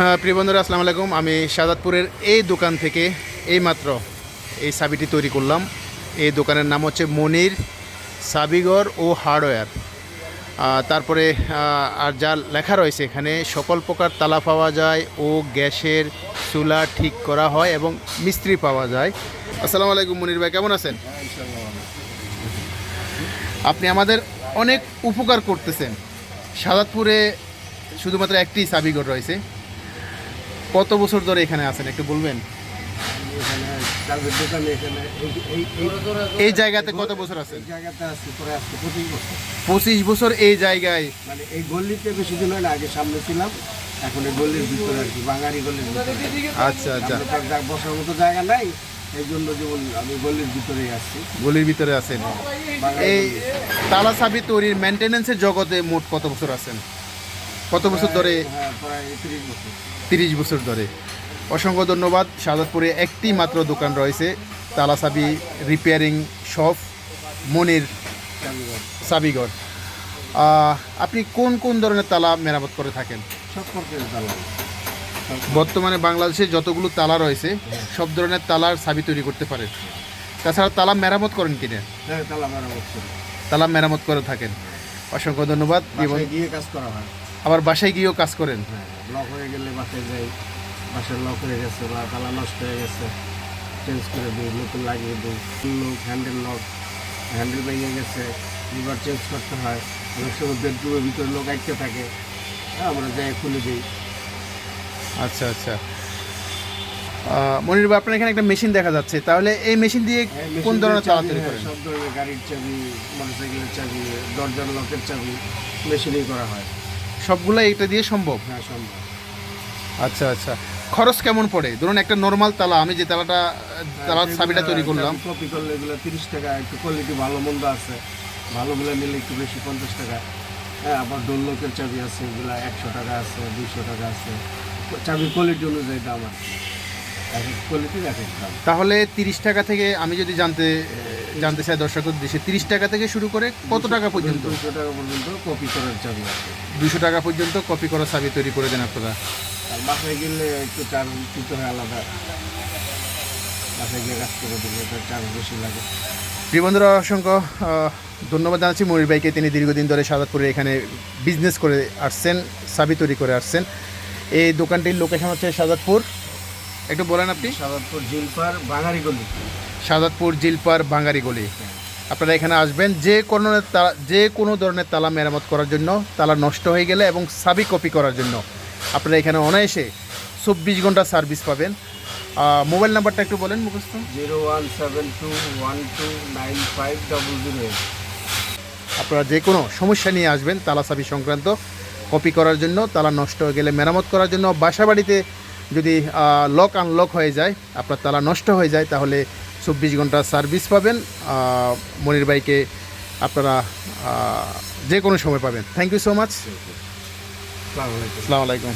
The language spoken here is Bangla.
হ্যাঁ প্রিয় বন্ধুরা আসসালামু আলাইকুম। আমি শাহাদপুরের এই দোকান থেকে এইমাত্র এই সাবিটি তৈরি করলাম। এই দোকানের নাম হচ্ছে মনির সাবিগর ও হার্ডওয়্যার। তারপরে আর যা লেখা রয়েছে এখানে সকল প্রকার তালা পাওয়া যায় ও গ্যাসের চুলা ঠিক করা হয় এবং মিস্ত্রি পাওয়া যায়। আসসালামু আলাইকুম মনির ভাই কেমন আছেন? আপনি আমাদের অনেক উপকার করতেছেন। সাদাতপুরে শুধুমাত্র একটি সাবিগর রয়েছে। কত বছর ধরে এখানে আছেন? একটু বলবেন? এই- জায়গাতে কত বছর আসছে পঁচিশ বছর এই জায়গায়। মানে এই গল্লিতে বেশি দিন হয় না আগে সামনে ছিলাম এখন এই গল্লির ভিতরে আর কি বাঙালি গল্লির ভিতরে আচ্ছা আচ্ছা। বসার মতো জায়গা নাই এই জন্য আমি গল্লির ভিতরেই আসছি গলির ভিতরে আছেন। এই। তালা সাবি তৈরির মেনটেনেন্সের জগতে মোট কত বছর আছেন? কত বছর ধরে হ্যাঁ প্রায় তিরিশ বছর। তিরিশ বছর ধরে। অসংখ্য ধন্যবাদ। সাদাতপুরে একটি মাত্র দোকান রয়েছে তালা সাবি রিপেয়ারিং শপ মনির। সাবিগড়। আপনি কোন কোন ধরনের তালা মেরামত করে থাকেন? সব বর্তমানে বাংলাদেশে যতগুলো তালা রয়েছে সব ধরনের তালার সাবি তৈরি করতে পারেন তাছাড়া তালা মেরামত করেন কিনা হ্যাঁ তালা মেরামত তালা মেরামত করে থাকেন। অসংখ্য ধন্যবাদ গিয়ে কাজ করা হয়। আবার বাসায় গিয়েও কাজ করেন? হ্যাঁ লক হয়ে গেলে বাসায় যাই। বাসার লক হয়ে গেছে বা তালা নষ্ট হয়ে গেছে চেঞ্জ করে দিই নতুন লাগিয়ে দিই। লক হ্যান্ডেল লক হ্যান্ডেল ভেঙে গেছে এবার চেঞ্জ করতে হয়। অনেক সময় বেডরুমের ভিতরে লোক আটকে থাকে। হ্যাঁ, আমরা যাই খুলে দিই। আচ্ছা আচ্ছা। মনির আপনার এখানে একটা মেশিন দেখা যাচ্ছে। তাহলে এই মেশিন দিয়ে হ্যাঁ, কোন ধরনের তৈরি হ্যাঁ, করেন? সব ধরনের গাড়ির চাবি মোটরসাইকেলের চাবি দরজার লকের চাবি মেশিনেই করা হয়। সবগুলো এটা দিয়ে সম্ভব? হ্যাঁ সম্ভব। আচ্ছা আচ্ছা। খরচ কেমন পড়ে? ধরুন একটা নর্মাল তালা আমি যে তালাটা তালার সাবিটা তৈরি করলাম। কপি করলে এগুলো তিরিশ টাকা একটু কোয়ালিটি ভালো মন্দ আছে ভালোগুলো নিলে একটু বেশি পঞ্চাশ টাকা। হ্যাঁ আবার ডোল লোকের চাবি আছে এগুলো একশো টাকা আছে দুইশো টাকা আছে। চাবির কোয়ালিটি অনুযায়ী দাম আছে। কোয়ালিটির এক এক দাম। তাহলে তিরিশ টাকা থেকে আমি যদি জানতে জানতে চাই দর্শক দেশে তিরিশ টাকা থেকে শুরু করে কত টাকা পর্যন্ত? দুশো টাকা পর্যন্ত কপি করার চাবি আছে। দুশো টাকা পর্যন্ত কপি করা সাবি তৈরি করে দেন আপনারা। আর বাসায় গেলে একটু চার্জ দিতে হয় আলাদা? বাসায় গিয়ে কাজ করে দিলে তার চার্জ বেশি লাগে। বন্ধুরা অসংখ্য ধন্যবাদ জানাচ্ছি মনির ভাইকে। তিনি দীর্ঘদিন ধরে সাদাতপুরে এখানে বিজনেস করে আসছেন সাবি তৈরি করে আসছেন। এই দোকানটির লোকেশন হচ্ছে সাদাতপুর। একটু বলেন আপনি। সাদাতপুর জিলপার বাঙালি গলি সাদাতপুর জিলপার বাঙ্গারি গলি। আপনারা এখানে আসবেন যে কোনো তালা যে কোনো ধরনের তালা মেরামত করার জন্য তালা নষ্ট হয়ে গেলে এবং সাবি কপি করার জন্য আপনারা এখানে অনায়াসে চব্বিশ ঘণ্টা সার্ভিস পাবেন। মোবাইল নাম্বারটা একটু বলেন মুখস্থ। Zero one seven two one two nine five double zero আপনারা যে কোনো সমস্যা নিয়ে আসবেন তালা সাবি সংক্রান্ত কপি করার জন্য তালা নষ্ট হয়ে গেলে মেরামত করার জন্য বাসা বাড়িতে যদি লক আনলক হয়ে যায় আপনার তালা নষ্ট হয়ে যায় তাহলে চব্বিশ ঘণ্টা সার্ভিস পাবেন। মনির বাইকে আপনারা যে কোনো সময় পাবেন। থ্যাংক ইউ সো মাচ আসসালামু আলাইকুম।